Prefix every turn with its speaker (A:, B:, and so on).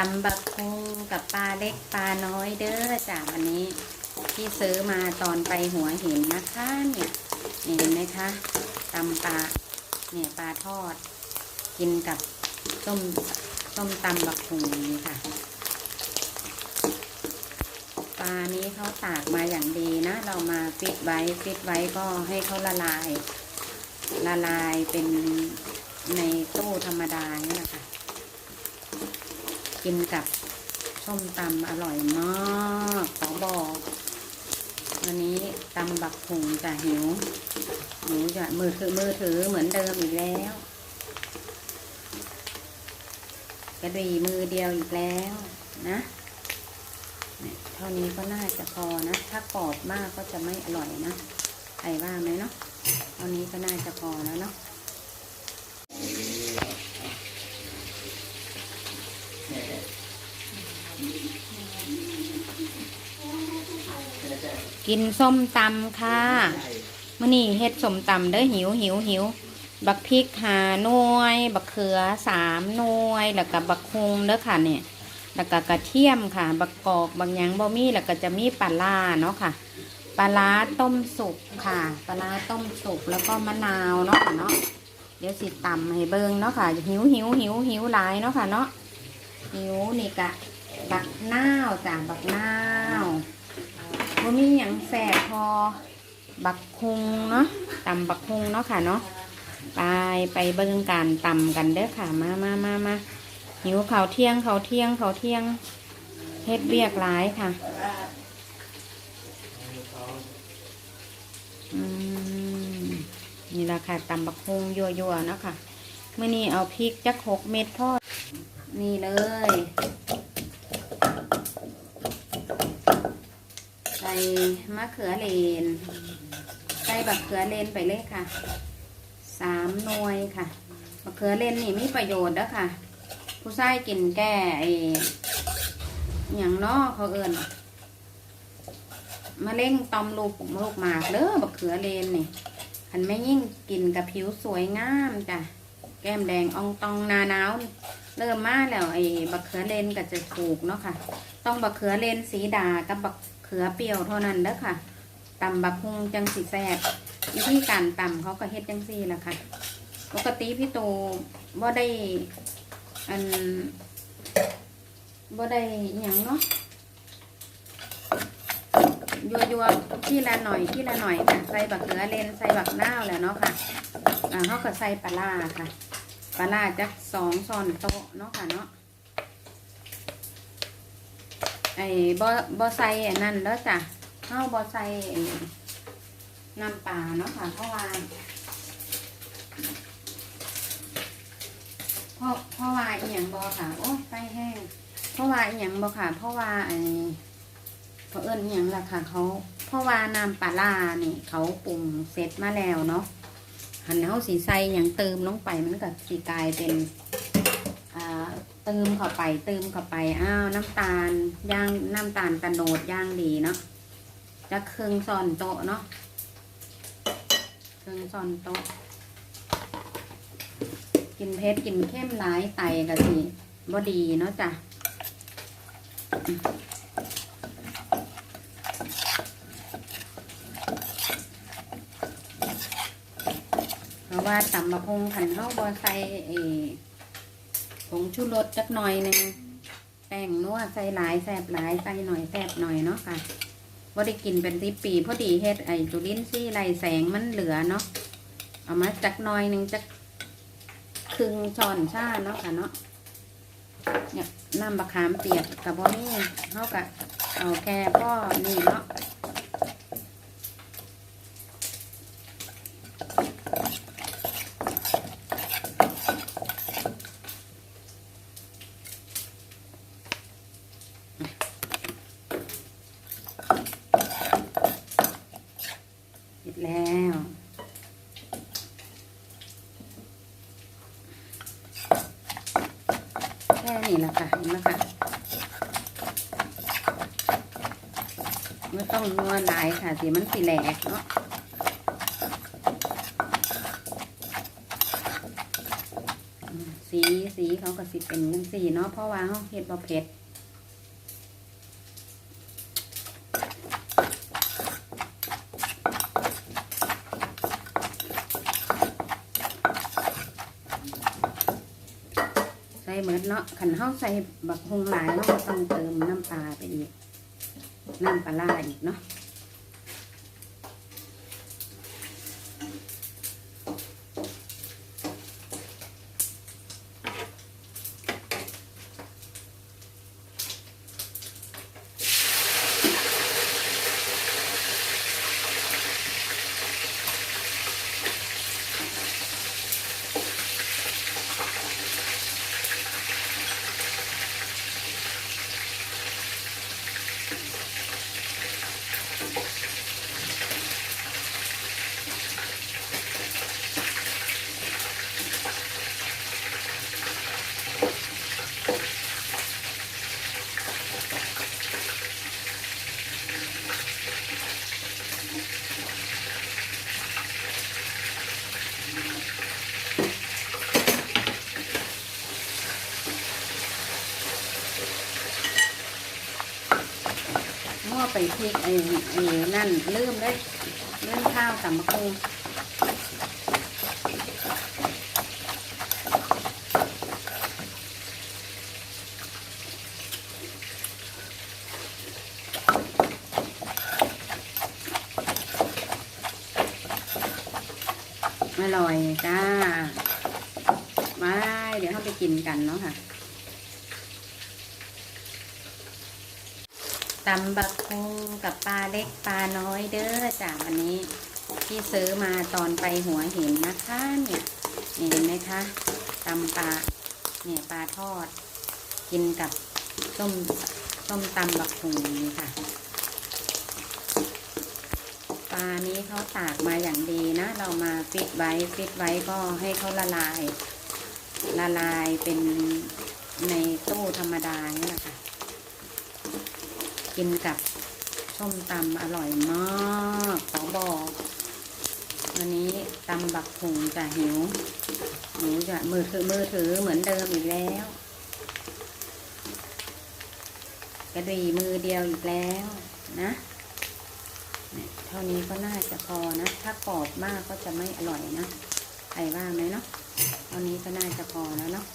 A: ตำบักคงกับปลาเล็กปลาน้อยเด้อจ้ะวันนี้ที่ซื้อมาตอนไปหัวหินนะคะเนี่ยนี่เห็นไหมคะตำปลาเนี่ยปลาทอด กินกับต้มต้มตำบักคงนี่ค่ะ ปลานี้เขาตากมาอย่างดีนะ เรามาฟิตไว้ฟิตไว้ก็ให้เขาละลาย ละลายเป็นในตู้ธรรมดาเนี่ยค่ะ กินกับส้มตำอร่อยมากขอบอกวันนี้ตำบักหุงจะหิวหิวจะมือถือมือถือเหมือนเดิมอีกแล้วกระดีมือเดียวอีกแล้วนะเนี่ยเท่านี้ก็น่าจะพอนะ ถ้ากรอบมากก็จะไม่อร่อยนะใครว่าไหมเนาะเท่านี้ก็น่าจะพอแล้วเนาะ กินส้มตำค่ะมื่อนี้เฮ็ดส้มตำเด้อหิวหิวหิวบักพริกหาหน่วย บักเขือสามหน่วย แล้วก็บักฮุงเด้อค่ะเนี่ยแล้วก็กระเทียมค่ะ บักกอกบางหยังบ่มีแล้วก็จะมีปลาล่าเนาะค่ะปลาร้าต้มสุกค่ะปลาร้าต้มสุกแล้วก็มะนาวเนาะค่ะเนาะเดี๋ยวสิตำให้เบิงเนาะค่ะหิวหิวหิวหิวหลายเนาะค่ะเนาะหิวนี่กะบักนาวจ้ะบักนาว บ่มีหยังแสบพอบักคุงเนาะตำบักคุงเนาะค่ะเนาะไปไปเบิ่งการตำกันเด้อค่ะมามามามาหิวเขาวเที่ยงเขาวเที่ยงเขาวเที่ยงเฮ็ดเวียกหลายค่ะอืมนี่ละค่ะตำบักฮุงยั่วๆเนาะค่ะเมื่อนี้เอาพริกจักหกเม็ดทอดนี่เลย ใส่ มะเขือเลน ใส่บักเขือเลนไปเลยค่ะสามหน่วยค่ะมะเขือเลนนี่มีประโยชน์เด้อค่ะ ผู้ชายกินแก้ไออย่างนอเขาเอิญมะเร็งตอมลูกปุ่มลูกหมากเด้อบักเขือเลนนี่คันไม่ยิ่งกินกับผิวสวยงามจ้ะแก้มแดงอองตองนาหนาวเริ่มมาแล้วไอ้บักเขือเลนก็จะถูกเนาะค่ะ ต้องบักเขือเลนสีดากับบัก เขือเปรี้ยวเท่านั้นเด้อค่ะตำบักฮุงจังสีแซ่บวิธีการตำเขาก็เฮ็ดจังซี่แหละค่ะ ปกติพี่โตบ่ได้อันบ่ได้หยังเนาะยัวยัวที่ละหน่อยที่ละหน่อยค่ะใส่บักเขือเลนใส่บักนาวแล้วเนาะค่ะอ่าเขาก็ใส่ปลาร้าค่ะ ปลาร้าจักสองช้อนโต๊ะเนาะค่ะเนาะ ไอ้บ่บ่ใส่อันนั้นแล้วจ้ะเฮาบ่ใส่ไอ้น้ำปลาเนาะค่ะเพราะว่าเพราะเพราะว่าอีหยังบอค่ะโอ้ไส้แห้งเพราะว่าอีหยังบอค่ะ เพราะว่าไอ้เขาเอิ้นอีหยังล่ะค่ะเขาเพราะว่าน้ำปลาล่านี่เขาปรุงเสร็จมาแล้วเนาะหันเขาสีใสอย่างเติมลงไปมันก็สีกลายเป็น เติมเข้าไปเติมเข้าไปอ้าวน้ำตาลย่างน้ำตาลตะโนดย่างดีเนาะจะเครื่องซอนโต๊ะเนาะเครื่องซอนโต๊ะ กินเผ็ดกินเข้มหลายไตกะสิบ่ดีเนาะจ้ะเพราะว่าตำมะพงขันเฮาบ่ใส่เออ ผงชูรสจักหน่อยหนึงแป้งนัวใส่หลายแสบหลายใส่หน่อยแสบหน่อยเนาะค่ะบ่ได้กินเป็นสิปีพอดีเฮ็ดไอจุลินทรีย์ไรแสงมันเหลือเนาะเอามาจักหน่อยหนึงจักครึ่งช้อนชาเนาะค่ะเนาะเนี่ยน้ำบะขามเปียกกับพ่อนี่เท่ากับเอาแค่พ่อนี่เนาะเสร็จแล้ว แค่ นี่แหละค่ะเห็นไหมคะไม่ต้องนัวหลายค่ะสีมันสีแหลกเนาะสีสีเขาก็สิเป็นจังสีเนาะเพราะว่าเขาเห็ดบะเพ็ด เหมือนเนาะขันเฮาใส่บักฮงหลายเนาะก็ต้องเติมน้ำปลาไปอีกน้ำปลาร้าอีกเนาะ ไปพริกไอ้ไอ้นั่นลืมได้ลืมข้าวตำมะคุงอร่อยจ้ามาเดี๋ยวเราไปกินกันเนาะค่ะ ตำบักฮุงกับปลาเล็กปลาน้อยเด้อจ้ะวันนี้ที่ซื้อมาตอนไปหัวหินนะคะเนี่ยเห็นไหมคะตำปลาเนี่ยปลาทอด กินกับส้มส้มตำบักฮุงนี่ค่ะ ปลานี้เขาตากมาอย่างดีนะ เรามาฟิตไว้ฟิตไว้ก็ให้เขาละลาย ละลายเป็นในตู้ธรรมดานี่แหละค่ะ กินกับส้มตำอร่อยมากขอบอกวันนี้ตำบักหุงจะหิวหิวจะมือถือมือถือเหมือนเดิมอีกแล้ว กระดีมือเดียวอีกแล้วนะเนี่ยเท่านี้ก็น่าจะพอนะ ถ้ากรอบมากก็จะไม่อร่อยนะใครว่าไหมเนาะเท่านี้ก็น่าจะพอแล้วเนาะ